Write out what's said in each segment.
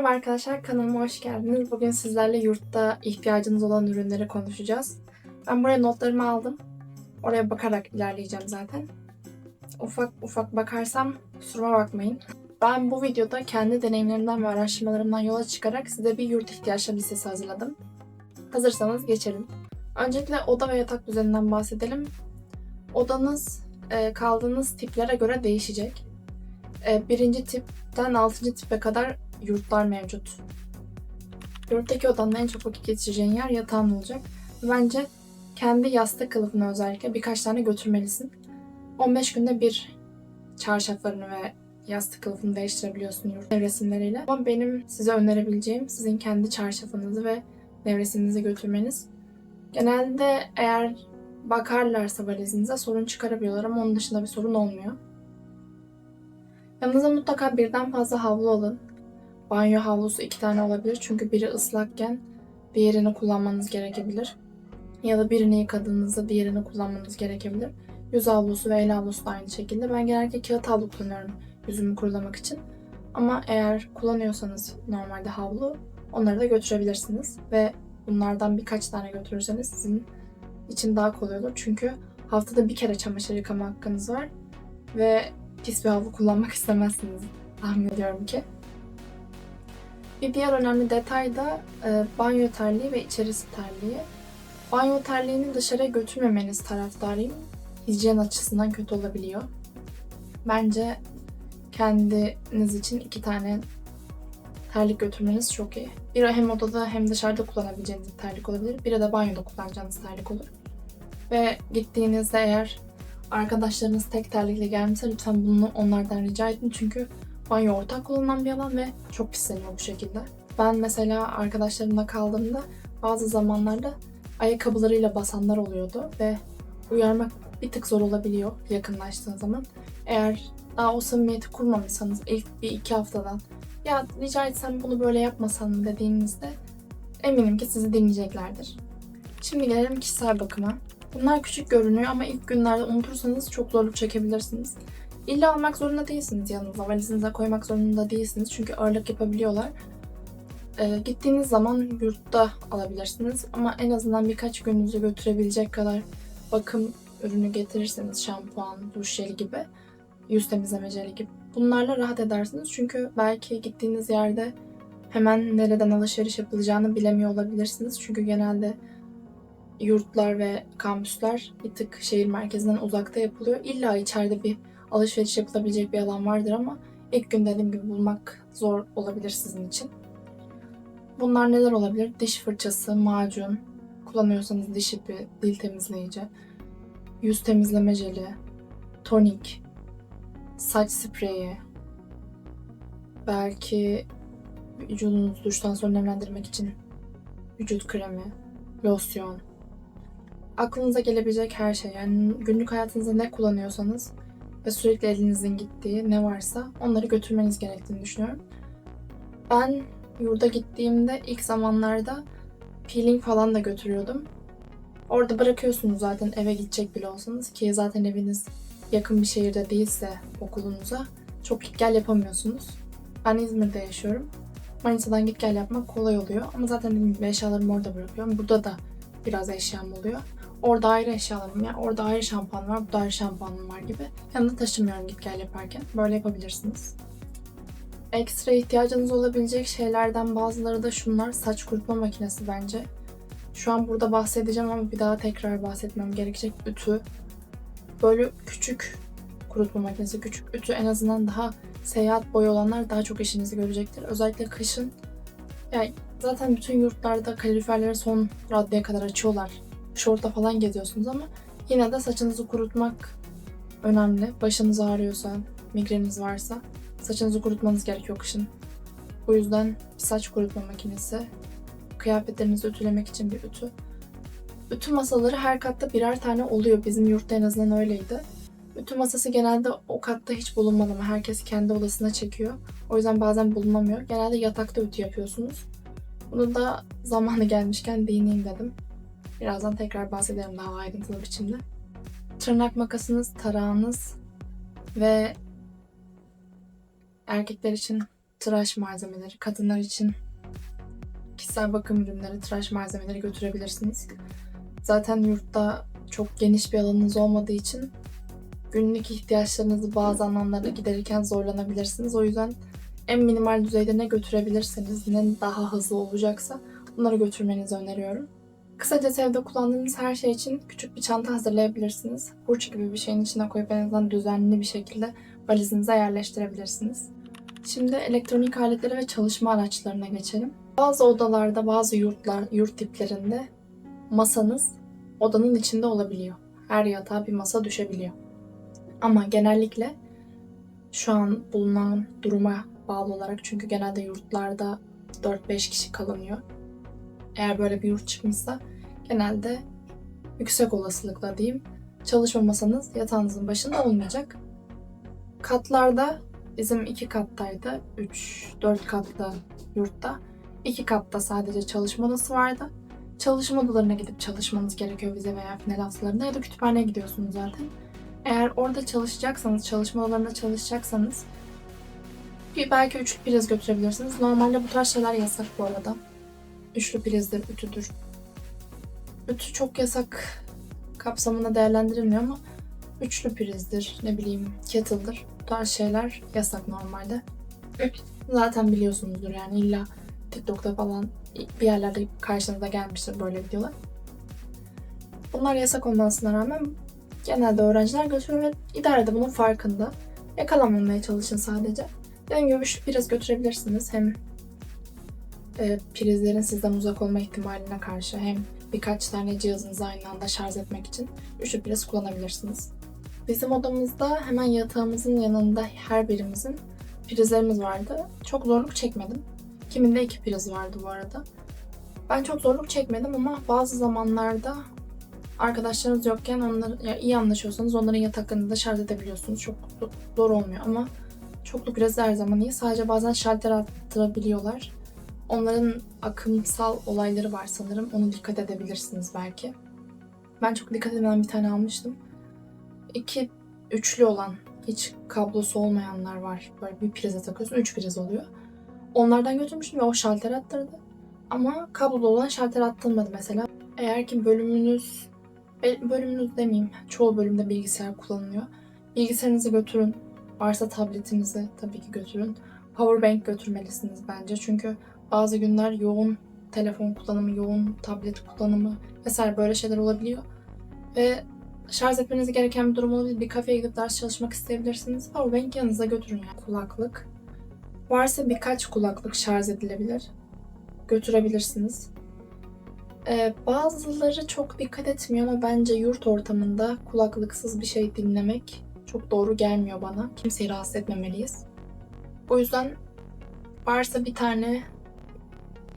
Merhaba arkadaşlar, kanalıma hoş geldiniz. Bugün sizlerle yurtta ihtiyacınız olan ürünleri konuşacağız. Ben buraya notlarımı aldım. Oraya bakarak ilerleyeceğim zaten. Ufak ufak bakarsam kusuruma bakmayın. Ben bu videoda kendi deneyimlerimden ve araştırmalarımdan yola çıkarak size bir yurt ihtiyaçları listesi hazırladım. Hazırsanız geçelim. Öncelikle oda ve yatak düzeninden bahsedelim. Odanız e, kaldığınız tiplere göre değişecek. E, birinci tipten altıncı tipe kadar yurtlar mevcut. Yurttaki odanın en çok vakit geçireceğin yer yatağın olacak. Bence kendi yastık kılıfını özellikle birkaç tane götürmelisin. 15 günde bir çarşaflarını ve yastık kılıfını değiştirebiliyorsun yurt nevresimleriyle. Ama benim size önerebileceğim sizin kendi çarşafınızı ve nevresiminizi götürmeniz. Genelde eğer bakarlarsa valizinize sorun çıkarabiliyorlar ama onun dışında bir sorun olmuyor. Yanınıza mutlaka birden fazla havlu alın. Banyo havlusu iki tane olabilir çünkü biri ıslakken diğerini kullanmanız gerekebilir. Ya da birini yıkadığınızda diğerini kullanmanız gerekebilir. Yüz havlusu ve el havlusu da aynı şekilde. Ben genellikle kağıt havlu kullanıyorum yüzümü kurulamak için. Ama eğer kullanıyorsanız normalde havlu onları da götürebilirsiniz. Ve bunlardan birkaç tane götürürseniz sizin için daha kolay olur. Çünkü haftada bir kere çamaşır yıkama hakkınız var. Ve pis bir havlu kullanmak istemezsiniz tahmin ediyorum ki. Bir diğer önemli detay da e, banyo terliği ve içerisi terliği. Banyo terliğini dışarıya götürmemeniz taraftarıyım. Hijyen açısından kötü olabiliyor. Bence kendiniz için iki tane terlik götürmeniz çok iyi. Biri hem odada hem dışarıda kullanabileceğiniz bir terlik olabilir. Biri de banyoda kullanacağınız terlik olur. Ve gittiğinizde eğer arkadaşlarınız tek terlikle gelmişse lütfen bunu onlardan rica edin. Çünkü banyo ortak kullanılan bir alan ve çok pisleniyor bu şekilde. Ben mesela arkadaşlarımla kaldığımda bazı zamanlarda ayakkabılarıyla basanlar oluyordu ve uyarmak bir tık zor olabiliyor yakınlaştığın zaman. Eğer daha o samimiyeti kurmamışsanız ilk bir iki haftadan ya rica etsem bunu böyle yapmasan mı dediğinizde eminim ki sizi dinleyeceklerdir. Şimdi gelelim kişisel bakıma. Bunlar küçük görünüyor ama ilk günlerde unutursanız çok zorluk çekebilirsiniz. İlla almak zorunda değilsiniz yanınıza, valizinize koymak zorunda değilsiniz çünkü ağırlık yapabiliyorlar. Ee, gittiğiniz zaman yurtta alabilirsiniz ama en azından birkaç gününüzü götürebilecek kadar bakım ürünü getirirseniz şampuan, duş jeli gibi, yüz temizleme jeli gibi bunlarla rahat edersiniz. Çünkü belki gittiğiniz yerde hemen nereden alışveriş yapılacağını bilemiyor olabilirsiniz. Çünkü genelde yurtlar ve kampüsler bir tık şehir merkezinden uzakta yapılıyor. İlla içeride bir alışveriş yapılabilecek bir alan vardır ama ilk gün dediğim gibi bulmak zor olabilir sizin için. Bunlar neler olabilir? Diş fırçası, macun, kullanıyorsanız diş ipi, dil temizleyici, yüz temizleme jeli, tonik, saç spreyi, belki vücudunuzu duştan sonra nemlendirmek için vücut kremi, losyon, aklınıza gelebilecek her şey. Yani günlük hayatınızda ne kullanıyorsanız ve sürekli elinizin gittiği ne varsa onları götürmeniz gerektiğini düşünüyorum. Ben yurda gittiğimde ilk zamanlarda peeling falan da götürüyordum. Orada bırakıyorsunuz zaten eve gidecek bile olsanız ki zaten eviniz yakın bir şehirde değilse okulunuza çok git gel yapamıyorsunuz. Ben İzmir'de yaşıyorum. Manisa'dan git gel yapmak kolay oluyor ama zaten eşyalarımı orada bırakıyorum. Burada da biraz eşyam oluyor. Orada ayrı eşyalarım var, orada ayrı şampuan var, burada ayrı şampuanım var gibi. Yanında taşımıyorum git gel yaparken. Böyle yapabilirsiniz. Ekstra ihtiyacınız olabilecek şeylerden bazıları da şunlar. Saç kurutma makinesi bence. Şu an burada bahsedeceğim ama bir daha tekrar bahsetmem gerekecek. Ütü. Böyle küçük kurutma makinesi, küçük ütü en azından daha seyahat boyu olanlar daha çok işinizi görecektir. Özellikle kışın. Yani zaten bütün yurtlarda kaloriferleri son raddeye kadar açıyorlar şorta falan geziyorsunuz ama yine de saçınızı kurutmak önemli. Başınız ağrıyorsa, migreniniz varsa saçınızı kurutmanız gerekiyor kışın. Bu yüzden bir saç kurutma makinesi, kıyafetlerinizi ütülemek için bir ütü. Ütü masaları her katta birer tane oluyor. Bizim yurtta en azından öyleydi. Ütü masası genelde o katta hiç bulunmadı ama herkes kendi odasına çekiyor. O yüzden bazen bulunamıyor. Genelde yatakta ütü yapıyorsunuz. Bunu da zamanı gelmişken değineyim dedim. Birazdan tekrar bahsederim daha ayrıntılı biçimde. Tırnak makasınız, tarağınız ve erkekler için tıraş malzemeleri, kadınlar için kişisel bakım ürünleri, tıraş malzemeleri götürebilirsiniz. Zaten yurtta çok geniş bir alanınız olmadığı için günlük ihtiyaçlarınızı bazı anlamlarda giderirken zorlanabilirsiniz. O yüzden en minimal düzeyde ne götürebilirseniz, ne daha hızlı olacaksa bunları götürmenizi öneriyorum. Kısaca evde kullandığınız her şey için küçük bir çanta hazırlayabilirsiniz. Burç gibi bir şeyin içine koyup en azından düzenli bir şekilde valizinize yerleştirebilirsiniz. Şimdi elektronik aletlere ve çalışma araçlarına geçelim. Bazı odalarda, bazı yurtlar, yurt tiplerinde masanız odanın içinde olabiliyor. Her yatağa bir masa düşebiliyor. Ama genellikle şu an bulunan duruma bağlı olarak çünkü genelde yurtlarda 4-5 kişi kalınıyor. Eğer böyle bir yurt çıkmışsa genelde yüksek olasılıkla diyeyim çalışma masanız yatağınızın başında olmayacak. Katlarda bizim iki kattaydı. 3-4 katlı yurtta. iki katta sadece çalışma odası vardı. Çalışma odalarına gidip çalışmanız gerekiyor vize veya final haftalarında ya da kütüphaneye gidiyorsunuz zaten. Eğer orada çalışacaksanız, çalışma odalarında çalışacaksanız bir belki üçlü priz götürebilirsiniz. Normalde bu tarz şeyler yasak bu arada. Üçlü prizdir, ütüdür. Ütü çok yasak kapsamında değerlendirilmiyor ama üçlü prizdir, ne bileyim kettle'dır. Bu tarz şeyler yasak normalde. Zaten biliyorsunuzdur yani illa TikTok'ta falan bir yerlerde karşınıza gelmiştir böyle videolar. Bunlar yasak olmasına rağmen genelde öğrenciler götürüyor ve idare de bunun farkında. Yakalanmamaya çalışın sadece. Dediğim gibi üçlü priz götürebilirsiniz. Hem e, prizlerin sizden uzak olma ihtimaline karşı hem birkaç tane cihazınızı aynı anda şarj etmek için üçlü priz kullanabilirsiniz. Bizim odamızda hemen yatağımızın yanında her birimizin prizlerimiz vardı. Çok zorluk çekmedim. Kiminde iki priz vardı bu arada. Ben çok zorluk çekmedim ama bazı zamanlarda arkadaşlarınız yokken onları iyi anlaşıyorsanız onların yataklarını da şarj edebiliyorsunuz. Çok zor olmuyor ama çoklu priz her zaman iyi. Sadece bazen şalter attırabiliyorlar. Onların akımsal olayları var sanırım. Onu dikkat edebilirsiniz belki. Ben çok dikkat etmeden bir tane almıştım. İki üçlü olan, hiç kablosu olmayanlar var. Böyle bir prize takıyorsun, üç priz oluyor. Onlardan götürmüştüm ve o şalter attırdı. Ama kablolu olan şalter attırmadı mesela. Eğer ki bölümünüz, bölümünüz demeyeyim, çoğu bölümde bilgisayar kullanılıyor. Bilgisayarınızı götürün. Varsa tabletinizi tabii ki götürün. Powerbank götürmelisiniz bence. Çünkü bazı günler yoğun telefon kullanımı, yoğun tablet kullanımı vesaire böyle şeyler olabiliyor. Ve şarj etmeniz gereken bir durum olabilir. Bir kafeye gidip ders çalışmak isteyebilirsiniz. Powerbank yanınıza götürün yani. Kulaklık. Varsa birkaç kulaklık şarj edilebilir. Götürebilirsiniz. Ee, bazıları çok dikkat etmiyor ama bence yurt ortamında kulaklıksız bir şey dinlemek çok doğru gelmiyor bana. Kimseyi rahatsız etmemeliyiz. O yüzden varsa bir tane,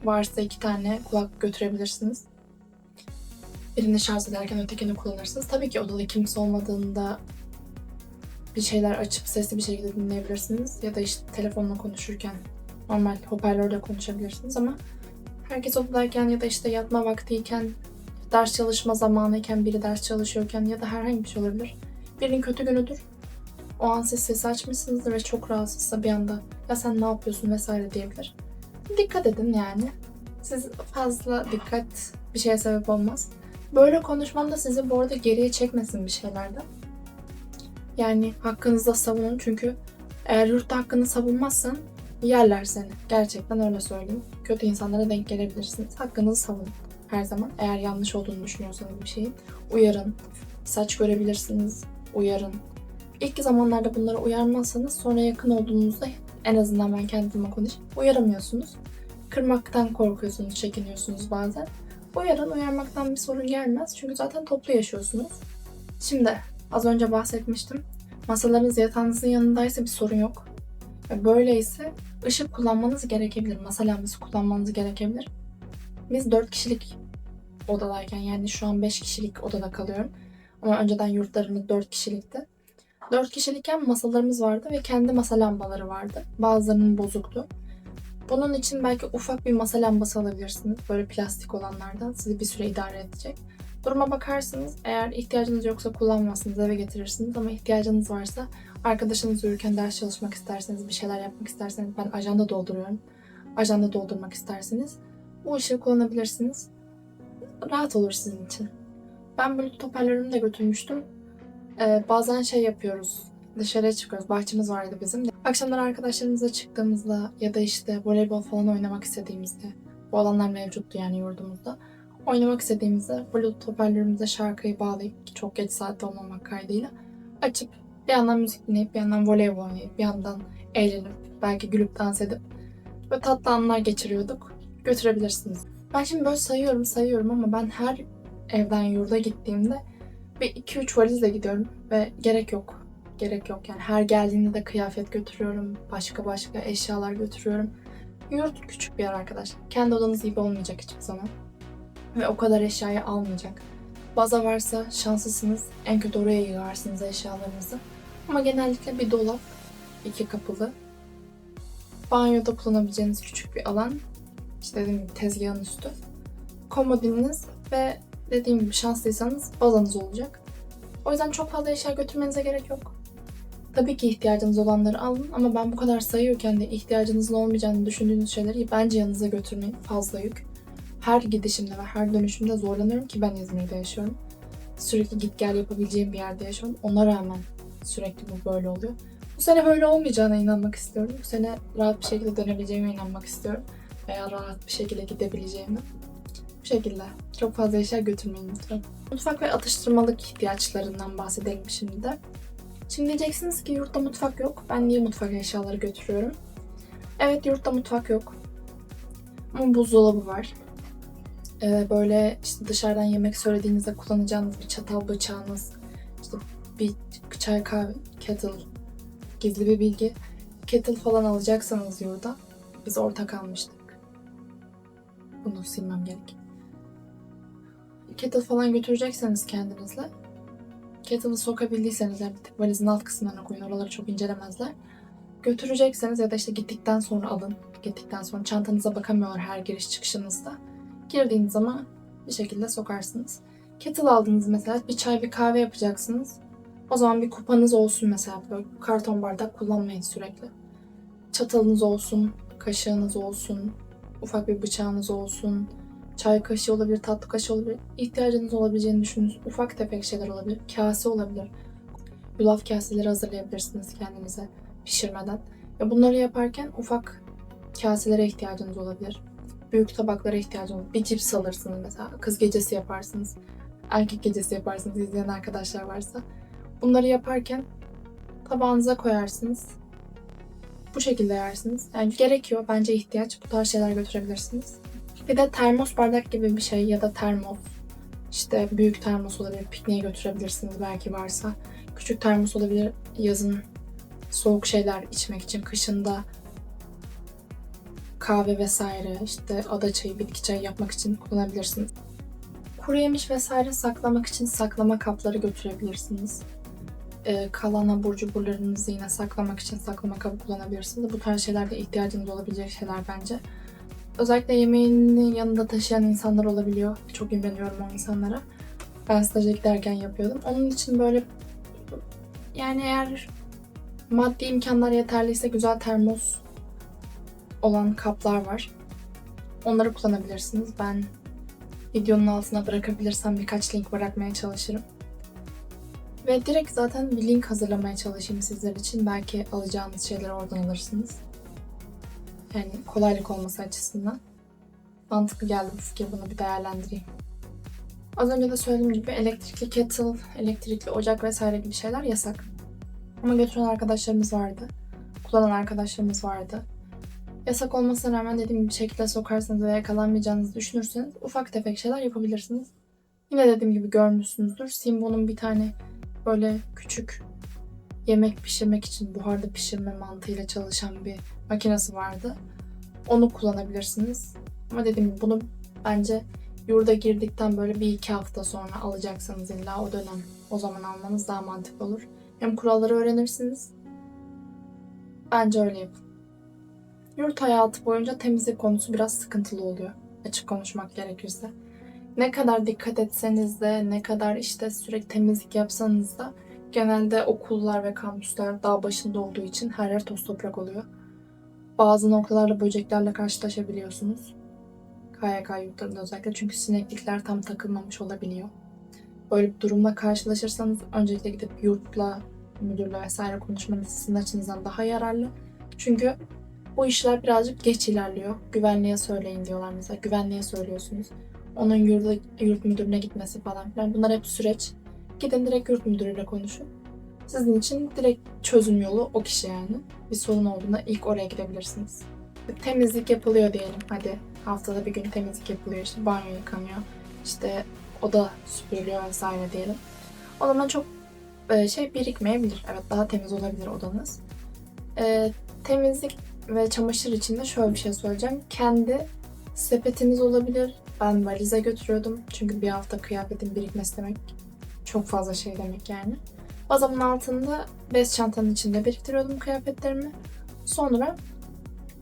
varsa iki tane kulak götürebilirsiniz. Birini şarj ederken ötekini kullanırsınız. Tabii ki odada kimse olmadığında bir şeyler açıp sesli bir şekilde dinleyebilirsiniz. Ya da işte telefonla konuşurken normal hoparlörle konuşabilirsiniz ama herkes odadayken ya da işte yatma vaktiyken, ders çalışma zamanıyken, biri ders çalışıyorken ya da herhangi bir şey olabilir. Birinin kötü günüdür. O an siz sesi açmışsınızdır ve çok rahatsızsa bir anda ya sen ne yapıyorsun vesaire diyebilir. Dikkat edin yani. Siz fazla dikkat bir şeye sebep olmaz. Böyle konuşmam da sizi bu arada geriye çekmesin bir şeylerden. Yani hakkınızda savunun çünkü eğer yurtta hakkını savunmazsan yerler seni. Gerçekten öyle söyleyeyim. Kötü insanlara denk gelebilirsiniz. Hakkınızı savunun her zaman. Eğer yanlış olduğunu düşünüyorsanız bir şeyin uyarın. Saç görebilirsiniz, uyarın. İlk zamanlarda bunlara uyarmazsanız sonra yakın olduğunuzda en azından ben kendime konuşayım. Uyaramıyorsunuz. Kırmaktan korkuyorsunuz, çekiniyorsunuz bazen. Uyarın, uyarmaktan bir sorun gelmez. Çünkü zaten toplu yaşıyorsunuz. Şimdi az önce bahsetmiştim. Masalarınız yatağınızın yanındaysa bir sorun yok. Böyleyse ışık kullanmanız gerekebilir. Masa lambası kullanmanız gerekebilir. Biz 4 kişilik odadayken yani şu an 5 kişilik odada kalıyorum. Ama önceden yurtlarımız 4 kişilikti. 4 kişilikken masalarımız vardı ve kendi masa lambaları vardı. Bazılarının bozuktu. Bunun için belki ufak bir masa lambası alabilirsiniz. Böyle plastik olanlardan sizi bir süre idare edecek. Duruma bakarsınız. Eğer ihtiyacınız yoksa kullanmazsınız, eve getirirsiniz. Ama ihtiyacınız varsa Arkadaşınız uyurken ders çalışmak isterseniz, bir şeyler yapmak isterseniz ben ajanda dolduruyorum. Ajanda doldurmak isterseniz bu ışığı kullanabilirsiniz. Rahat olur sizin için. Ben böyle hoparlörümü de götürmüştüm. Ee, bazen şey yapıyoruz. Dışarıya çıkıyoruz. Bahçemiz vardı bizim. Akşamlar arkadaşlarımızla çıktığımızda ya da işte voleybol falan oynamak istediğimizde bu alanlar mevcuttu yani yurdumuzda. Oynamak istediğimizde Bluetooth hoparlörümüze şarkıyı bağlayıp çok geç saatte olmamak kaydıyla açıp bir yandan müzik dinleyip bir yandan voleybol oynayıp bir yandan eğlenip belki gülüp dans edip böyle tatlı anlar geçiriyorduk. Götürebilirsiniz. Ben şimdi böyle sayıyorum sayıyorum ama ben her evden yurda gittiğimde bir 2-3 valizle gidiyorum ve gerek yok. Gerek yok yani her geldiğinde de kıyafet götürüyorum, başka başka eşyalar götürüyorum. Yurt küçük bir yer arkadaşlar. Kendi odanız gibi olmayacak hiçbir zaman. Ve o kadar eşyayı almayacak. Baza varsa şanslısınız. En kötü oraya yığarsınız eşyalarınızı. Ama genellikle bir dolap, iki kapılı. Banyoda kullanabileceğiniz küçük bir alan. İşte dediğim gibi tezgahın üstü. Komodiniz ve dediğim gibi şanslıysanız bazanız olacak. O yüzden çok fazla eşya götürmenize gerek yok. Tabii ki ihtiyacınız olanları alın ama ben bu kadar sayıyorken de ihtiyacınızın olmayacağını düşündüğünüz şeyleri bence yanınıza götürmeyin. Fazla yük. Her gidişimde ve her dönüşümde zorlanıyorum ki ben İzmir'de yaşıyorum. Sürekli git gel yapabileceğim bir yerde yaşıyorum. Ona rağmen sürekli bu böyle oluyor. Bu sene böyle olmayacağına inanmak istiyorum. Bu sene rahat bir şekilde dönebileceğime inanmak istiyorum. Veya rahat bir şekilde gidebileceğime. Bu şekilde. Çok fazla eşya götürmeyin lütfen. Mutfak ve atıştırmalık ihtiyaçlarından bahsedelim şimdi de. Şimdi diyeceksiniz ki yurtta mutfak yok. Ben niye mutfak eşyaları götürüyorum? Evet yurtta mutfak yok. Ama buzdolabı var. Ee, böyle işte dışarıdan yemek söylediğinizde kullanacağınız bir çatal bıçağınız, işte bir çay kahve, kettle, gizli bir bilgi. Kettle falan alacaksanız yurda, biz ortak almıştık. Bunu silmem gerek. Kettle falan götürecekseniz kendinizle, kettle'ı sokabildiyseniz yani valizin alt kısımlarına koyun, oraları çok incelemezler. Götürecekseniz ya da işte gittikten sonra alın. Gittikten sonra çantanıza bakamıyorlar her giriş çıkışınızda. Girdiğiniz zaman bir şekilde sokarsınız. Kettle aldınız mesela bir çay bir kahve yapacaksınız. O zaman bir kupanız olsun mesela böyle karton bardak kullanmayın sürekli. Çatalınız olsun, kaşığınız olsun, ufak bir bıçağınız olsun, çay kaşığı olabilir, tatlı kaşığı olabilir. İhtiyacınız olabileceğini düşündüğünüz ufak tefek şeyler olabilir. Kase olabilir. Yulaf kaseleri hazırlayabilirsiniz kendinize pişirmeden. Ve bunları yaparken ufak kaselere ihtiyacınız olabilir büyük tabaklara ihtiyacım olur. Bir cips alırsınız mesela. Kız gecesi yaparsınız. Erkek gecesi yaparsınız izleyen arkadaşlar varsa. Bunları yaparken tabağınıza koyarsınız. Bu şekilde yersiniz. Yani gerekiyor. Bence ihtiyaç. Bu tarz şeyler götürebilirsiniz. Bir de termos bardak gibi bir şey ya da termos. İşte büyük termos olabilir. Pikniğe götürebilirsiniz belki varsa. Küçük termos olabilir. Yazın soğuk şeyler içmek için. Kışında kahve vesaire, işte ada çayı, bitki çayı yapmak için kullanabilirsiniz. Kuru yemiş vesaire saklamak için saklama kapları götürebilirsiniz. Ee, kalan abur cuburlarınızı yine saklamak için saklama kabı kullanabilirsiniz. Bu tarz şeylerde ihtiyacınız olabilecek şeyler bence. Özellikle yemeğini yanında taşıyan insanlar olabiliyor. Çok imreniyorum o insanlara. Ben staja giderken yapıyordum. Onun için böyle yani eğer maddi imkanlar yeterliyse güzel termos olan kaplar var. Onları kullanabilirsiniz. Ben videonun altına bırakabilirsem birkaç link bırakmaya çalışırım. Ve direkt zaten bir link hazırlamaya çalışayım sizler için. Belki alacağınız şeyleri oradan alırsınız. Yani kolaylık olması açısından. Mantıklı geldi bu fikir. Bunu bir değerlendireyim. Az önce de söylediğim gibi elektrikli kettle, elektrikli ocak vesaire gibi şeyler yasak. Ama götüren arkadaşlarımız vardı. Kullanan arkadaşlarımız vardı yasak olmasına rağmen dediğim gibi şekilde sokarsanız veya yakalanmayacağınızı düşünürseniz ufak tefek şeyler yapabilirsiniz. Yine dediğim gibi görmüşsünüzdür. Simbo'nun bir tane böyle küçük yemek pişirmek için buharda pişirme mantığıyla çalışan bir makinesi vardı. Onu kullanabilirsiniz. Ama dediğim gibi bunu bence yurda girdikten böyle bir iki hafta sonra alacaksınız illa o dönem. O zaman almanız daha mantıklı olur. Hem kuralları öğrenirsiniz. Bence öyle yapın. Yurt hayatı boyunca temizlik konusu biraz sıkıntılı oluyor. Açık konuşmak gerekirse. Ne kadar dikkat etseniz de, ne kadar işte sürekli temizlik yapsanız da Genelde okullar ve kampüsler dağ başında olduğu için her yer toz toprak oluyor. Bazı noktalarda böceklerle karşılaşabiliyorsunuz. KYK yurtlarında özellikle çünkü sineklikler tam takılmamış olabiliyor. Böyle bir durumla karşılaşırsanız öncelikle gidip yurtla, müdürle vesaire konuşmanız sizin açınızdan daha yararlı. Çünkü bu işler birazcık geç ilerliyor. Güvenliğe söyleyin diyorlar mesela. Güvenliğe söylüyorsunuz. Onun yurda, yurt müdürüne gitmesi falan filan. Bunlar hep süreç. Gidin direkt yurt müdürüyle konuşun. Sizin için direkt çözüm yolu o kişi yani. Bir sorun olduğunda ilk oraya gidebilirsiniz. Temizlik yapılıyor diyelim. Hadi haftada bir gün temizlik yapılıyor. İşte banyo yıkanıyor. İşte oda süpürülüyor vesaire diyelim. O zaman çok e, şey birikmeyebilir. Evet daha temiz olabilir odanız. E, temizlik ve çamaşır için de şöyle bir şey söyleyeceğim. Kendi sepetiniz olabilir. Ben valize götürüyordum. Çünkü bir hafta kıyafetin birikmesi demek çok fazla şey demek yani. Bazamın altında bez çantanın içinde biriktiriyordum kıyafetlerimi. Sonra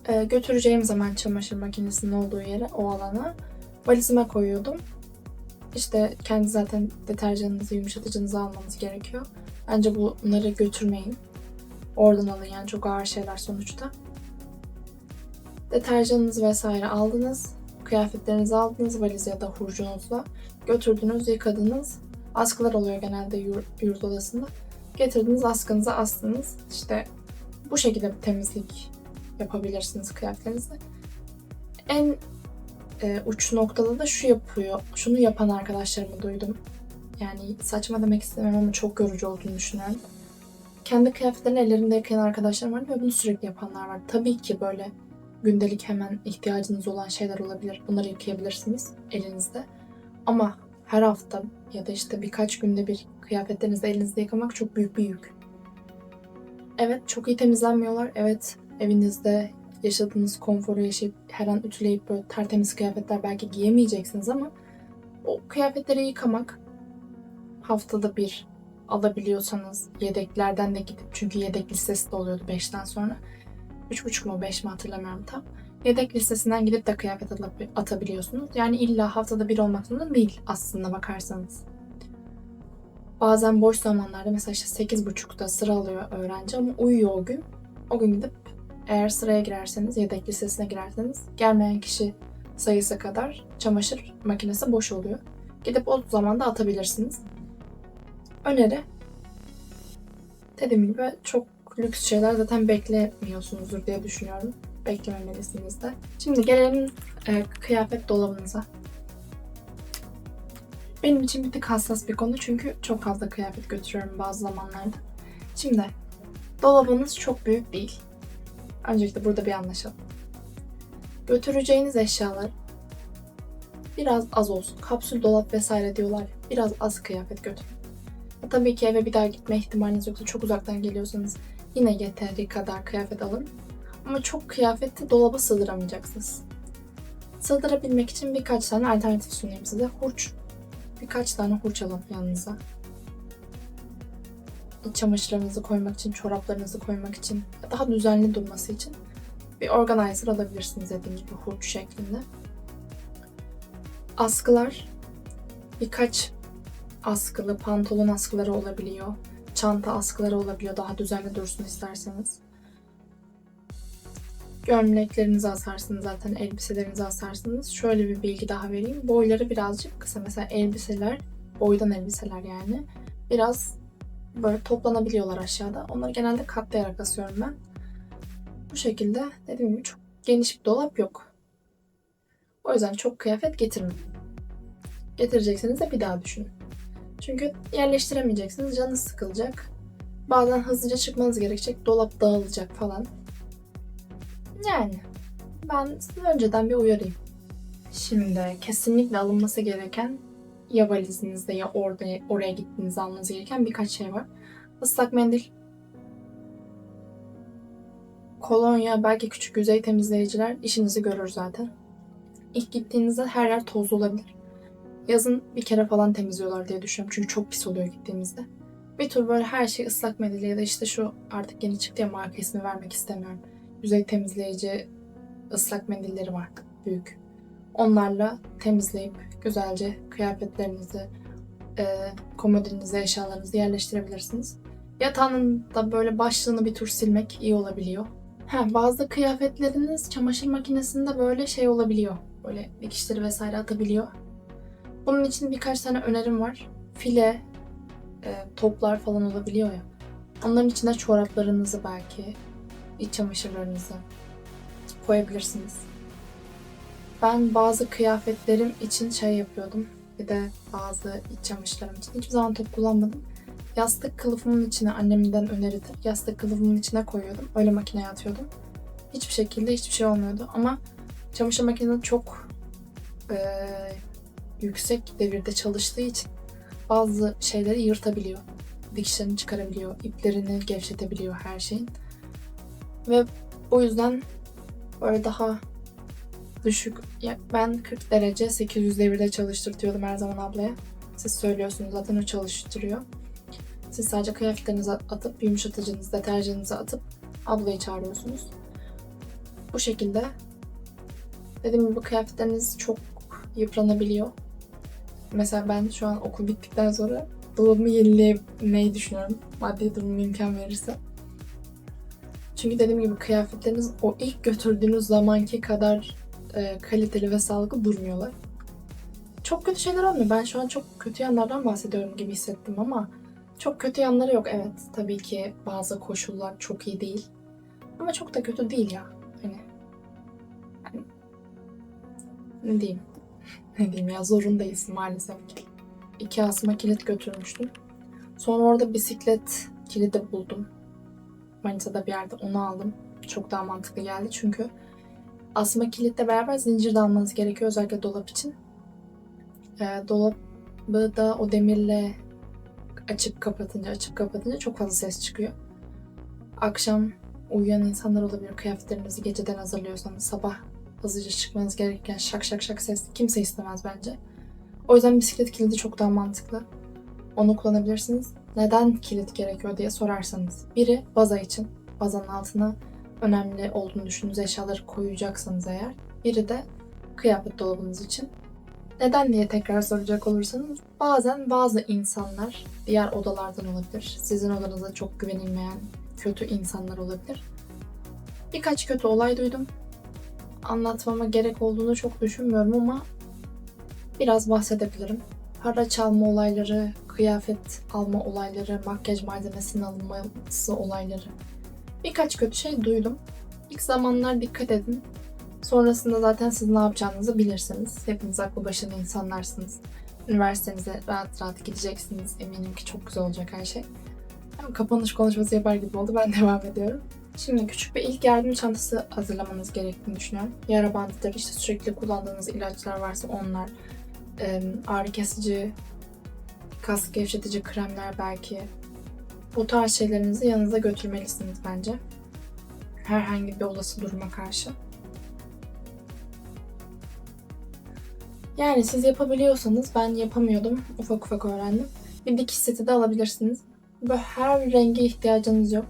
e, götüreceğim zaman çamaşır makinesinin olduğu yere, o alana valizime koyuyordum. İşte kendi zaten deterjanınızı, yumuşatıcınızı almanız gerekiyor. Bence bunları götürmeyin. Oradan alın yani çok ağır şeyler sonuçta. Deterjanınızı vesaire aldınız. Kıyafetlerinizi aldınız valiz ya da hurcunuzla. Götürdünüz, yıkadınız. Askılar oluyor genelde yurt, odasında. Getirdiniz askınıza astınız. İşte bu şekilde bir temizlik yapabilirsiniz kıyafetlerinizde. En e, uç noktada da şu yapıyor. Şunu yapan arkadaşlarımı duydum. Yani saçma demek istemem ama çok yorucu olduğunu düşünüyorum. Kendi kıyafetlerini ellerinde yıkayan arkadaşlarım var ve bunu sürekli yapanlar var. Tabii ki böyle gündelik hemen ihtiyacınız olan şeyler olabilir. Bunları yıkayabilirsiniz elinizde. Ama her hafta ya da işte birkaç günde bir kıyafetlerinizi elinizde yıkamak çok büyük bir yük. Evet çok iyi temizlenmiyorlar. Evet evinizde yaşadığınız konforu yaşayıp her an ütüleyip böyle tertemiz kıyafetler belki giyemeyeceksiniz ama o kıyafetleri yıkamak haftada bir alabiliyorsanız yedeklerden de gidip çünkü yedek listesi de oluyordu 5'ten sonra. 3.5 mu 5 mi hatırlamıyorum tam. Yedek listesinden gidip de kıyafet atabiliyorsunuz. Yani illa haftada bir olmak zorunda değil aslında bakarsanız. Bazen boş zamanlarda mesela işte 8.30'da sıra alıyor öğrenci ama uyuyor o gün. O gün gidip eğer sıraya girerseniz, yedek listesine girerseniz gelmeyen kişi sayısı kadar çamaşır makinesi boş oluyor. Gidip o zaman da atabilirsiniz. Öneri. Dediğim gibi çok lüks şeyler zaten beklemiyorsunuzdur diye düşünüyorum. Beklememelisiniz de. Şimdi gelelim e, kıyafet dolabınıza. Benim için bir tık hassas bir konu çünkü çok fazla kıyafet götürüyorum bazı zamanlarda. Şimdi dolabınız çok büyük değil. Öncelikle burada bir anlaşalım. Götüreceğiniz eşyalar biraz az olsun. Kapsül dolap vesaire diyorlar. Biraz az kıyafet götürün. E, tabii ki eve bir daha gitme ihtimaliniz yoksa çok uzaktan geliyorsanız yine yeteri kadar kıyafet alın. Ama çok kıyafeti dolaba sığdıramayacaksınız. Sığdırabilmek için birkaç tane alternatif sunayım size. Hurç. Birkaç tane hurç alın yanınıza. İç çamaşırlarınızı koymak için, çoraplarınızı koymak için, daha düzenli durması için bir organizer alabilirsiniz dediğim gibi hurç şeklinde. Askılar. Birkaç askılı, pantolon askıları olabiliyor. Çanta askıları olabiliyor daha düzenli dursun isterseniz. Gömleklerinizi asarsınız zaten, elbiselerinizi asarsınız. Şöyle bir bilgi daha vereyim. Boyları birazcık kısa. Mesela elbiseler, boydan elbiseler yani. Biraz böyle toplanabiliyorlar aşağıda. Onları genelde katlayarak asıyorum ben. Bu şekilde dediğim gibi çok geniş bir dolap yok. O yüzden çok kıyafet getirmeyin. Getirecekseniz de bir daha düşünün. Çünkü yerleştiremeyeceksiniz, canınız sıkılacak. Bazen hızlıca çıkmanız gerekecek, dolap dağılacak falan. Yani ben size önceden bir uyarayım. Şimdi kesinlikle alınması gereken ya valizinizde ya orada oraya gittiğinizde almanız gereken birkaç şey var. Islak mendil, kolonya, belki küçük yüzey temizleyiciler işinizi görür zaten. İlk gittiğinizde her yer tozlu olabilir. Yazın bir kere falan temizliyorlar diye düşünüyorum çünkü çok pis oluyor gittiğimizde. Bir tur böyle her şey ıslak mendil ya da işte şu artık yeni çıktı ya marka ismi vermek istemiyorum. Yüzey temizleyici ıslak mendilleri var büyük. Onlarla temizleyip güzelce kıyafetlerinizi, e, komodinize eşyalarınızı yerleştirebilirsiniz. Yatağının da böyle başlığını bir tur silmek iyi olabiliyor. Ha, bazı kıyafetleriniz çamaşır makinesinde böyle şey olabiliyor. Böyle dikişleri vesaire atabiliyor. Bunun için birkaç tane önerim var. File, e, toplar falan olabiliyor ya. Onların içine çoraplarınızı belki, iç çamaşırlarınızı koyabilirsiniz. Ben bazı kıyafetlerim için şey yapıyordum. Bir de bazı iç çamaşırlarım için. Hiçbir zaman top kullanmadım. Yastık kılıfımın içine annemden öneridir. Yastık kılıfımın içine koyuyordum. Öyle makineye atıyordum. Hiçbir şekilde hiçbir şey olmuyordu. Ama çamaşır makinesi çok eee, yüksek devirde çalıştığı için bazı şeyleri yırtabiliyor. Dikişlerini çıkarabiliyor. iplerini gevşetebiliyor her şeyin. Ve o yüzden böyle daha düşük. Ben 40 derece 800 devirde çalıştırtıyordum her zaman ablaya. Siz söylüyorsunuz zaten o çalıştırıyor. Siz sadece kıyafetlerinizi atıp yumuşatıcınızı, deterjanınızı atıp ablayı çağırıyorsunuz. Bu şekilde dediğim gibi kıyafetleriniz çok yıpranabiliyor. Mesela ben şu an okul bittikten sonra dolabımı yenilemeyi düşünüyorum. Maddi durumum imkan verirse. Çünkü dediğim gibi kıyafetleriniz o ilk götürdüğünüz zamanki kadar e, kaliteli ve sağlıklı durmuyorlar. Çok kötü şeyler olmuyor. Ben şu an çok kötü yanlardan bahsediyorum gibi hissettim ama çok kötü yanları yok. Evet tabii ki bazı koşullar çok iyi değil. Ama çok da kötü değil ya. Hani, hani ne diyeyim? ne diyeyim ya zorundayız maalesef ki. İki asma kilit götürmüştüm. Sonra orada bisiklet kilidi buldum. Manisa'da bir yerde onu aldım. Çok daha mantıklı geldi çünkü asma kilitle beraber zincir de almanız gerekiyor özellikle dolap için. Ee, dolabı da o demirle açıp kapatınca açıp kapatınca çok fazla ses çıkıyor. Akşam uyuyan insanlar olabilir. Kıyafetlerinizi geceden hazırlıyorsanız sabah hızlıca çıkmanız gerekirken şak şak şak ses kimse istemez bence. O yüzden bisiklet kilidi çok daha mantıklı. Onu kullanabilirsiniz. Neden kilit gerekiyor diye sorarsanız. Biri baza için. Bazanın altına önemli olduğunu düşündüğünüz eşyaları koyacaksanız eğer. Biri de kıyafet dolabınız için. Neden diye tekrar soracak olursanız bazen bazı insanlar diğer odalardan olabilir. Sizin odanıza çok güvenilmeyen kötü insanlar olabilir. Birkaç kötü olay duydum. Anlatmama gerek olduğunu çok düşünmüyorum ama biraz bahsedebilirim. Para çalma olayları, kıyafet alma olayları, makyaj malzemesinin alınması olayları. Birkaç kötü şey duydum. İlk zamanlar dikkat edin. Sonrasında zaten siz ne yapacağınızı bilirsiniz. Hepiniz aklı başında insanlarsınız. Üniversitenize rahat rahat gideceksiniz. Eminim ki çok güzel olacak her şey. Hem kapanış konuşması yapar gibi oldu. Ben devam ediyorum. Şimdi küçük bir ilk yardım çantası hazırlamanız gerektiğini düşünüyorum. Yara bandıdır, işte sürekli kullandığınız ilaçlar varsa onlar, ağrı kesici, kas gevşetici kremler belki. Bu tarz şeylerinizi yanınıza götürmelisiniz bence. Herhangi bir olası duruma karşı. Yani siz yapabiliyorsanız ben yapamıyordum. Ufak ufak öğrendim. Bir dikiş seti de alabilirsiniz. Böyle her renge ihtiyacınız yok.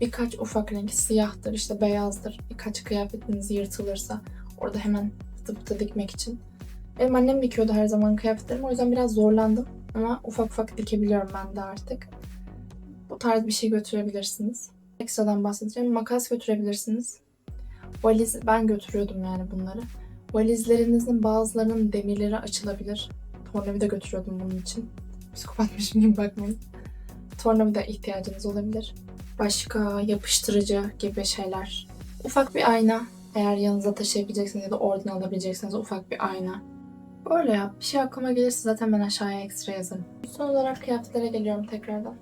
Birkaç ufak renk siyahtır, işte beyazdır. Birkaç kıyafetiniz yırtılırsa orada hemen pıtı dikmek için. Benim annem dikiyordu her zaman kıyafetlerimi o yüzden biraz zorlandım. Ama ufak ufak dikebiliyorum ben de artık. Bu tarz bir şey götürebilirsiniz. Ekstradan bahsedeceğim. Makas götürebilirsiniz. Valiz ben götürüyordum yani bunları. Valizlerinizin bazılarının demirleri açılabilir. Tornavida götürüyordum bunun için. Psikopatmışım gibi bakmayın. Tornavida ihtiyacınız olabilir. Başka yapıştırıcı gibi şeyler. Ufak bir ayna. Eğer yanınıza taşıyabileceksiniz ya da oradan alabileceksiniz ufak bir ayna. Böyle yap. Bir şey aklıma gelirse zaten ben aşağıya ekstra yazarım. Son olarak kıyafetlere geliyorum tekrardan.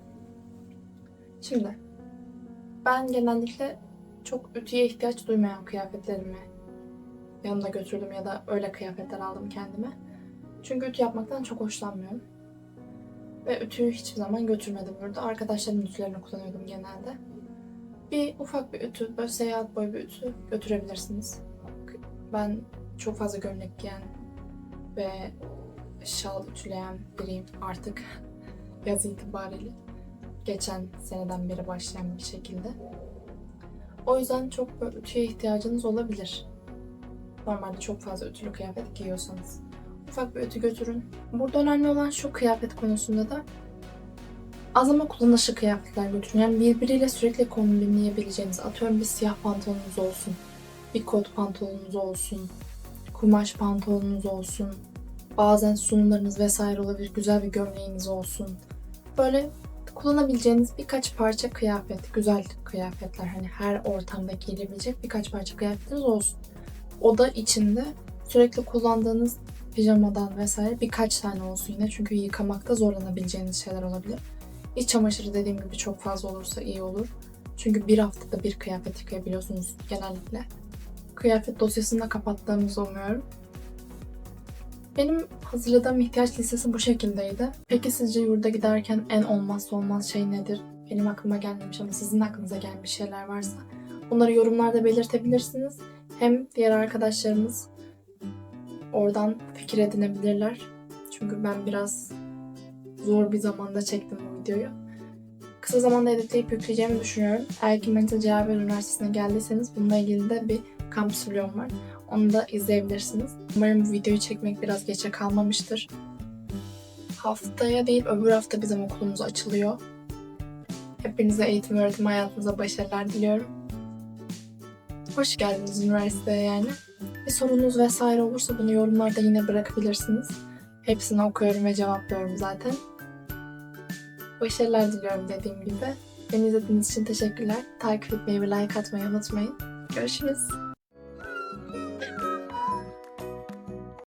Şimdi ben genellikle çok ütüye ihtiyaç duymayan kıyafetlerimi yanımda götürdüm ya da öyle kıyafetler aldım kendime. Çünkü ütü yapmaktan çok hoşlanmıyorum. Ve ütüyü hiçbir zaman götürmedim burada. Arkadaşlarımın ütülerini kullanıyordum genelde. Bir ufak bir ütü, böyle seyahat boyu bir ütü götürebilirsiniz. Ben çok fazla gömlek giyen ve şal ütüleyen biriyim artık yaz itibariyle. Geçen seneden beri başlayan bir şekilde. O yüzden çok böyle ütüye ihtiyacınız olabilir. Normalde çok fazla ütülü kıyafet giyiyorsanız. Ufak bir ütü götürün. Burada önemli olan şu kıyafet konusunda da Az ama kullanışlı kıyafetler götürün. Yani birbiriyle sürekli kombinleyebileceğiniz. Atıyorum bir siyah pantolonunuz olsun. Bir kot pantolonunuz olsun. Kumaş pantolonunuz olsun. Bazen sunumlarınız vesaire olabilir. Güzel bir gömleğiniz olsun. Böyle kullanabileceğiniz birkaç parça kıyafet, güzel kıyafetler. Hani her ortamda giyilebilecek birkaç parça kıyafetiniz olsun. Oda içinde sürekli kullandığınız pijamadan vesaire birkaç tane olsun yine. Çünkü yıkamakta zorlanabileceğiniz şeyler olabilir. İç çamaşırı dediğim gibi çok fazla olursa iyi olur. Çünkü bir haftada bir kıyafet yıkayabiliyorsunuz genellikle. Kıyafet dosyasını da kapattığımızı umuyorum. Benim hazırladığım ihtiyaç listesi bu şekildeydi. Peki sizce yurda giderken en olmazsa olmaz şey nedir? Benim aklıma gelmemiş ama sizin aklınıza gelmiş şeyler varsa bunları yorumlarda belirtebilirsiniz. Hem diğer arkadaşlarımız oradan fikir edinebilirler. Çünkü ben biraz zor bir zamanda çektim bu videoyu. Kısa zamanda editleyip yükleyeceğimi düşünüyorum. Eğer ki Manisa Cevabir Üniversitesi'ne geldiyseniz bununla ilgili de bir kampüs var. Onu da izleyebilirsiniz. Umarım bu videoyu çekmek biraz geçe kalmamıştır. Haftaya değil öbür hafta bizim okulumuz açılıyor. Hepinize eğitim öğretim hayatınıza başarılar diliyorum. Hoş geldiniz üniversiteye yani. Bir sorunuz vesaire olursa bunu yorumlarda yine bırakabilirsiniz. Hepsini okuyorum ve cevaplıyorum zaten. Başarılar diliyorum dediğim gibi. Beni izlediğiniz için teşekkürler. Takip etmeyi ve like atmayı unutmayın. Görüşürüz.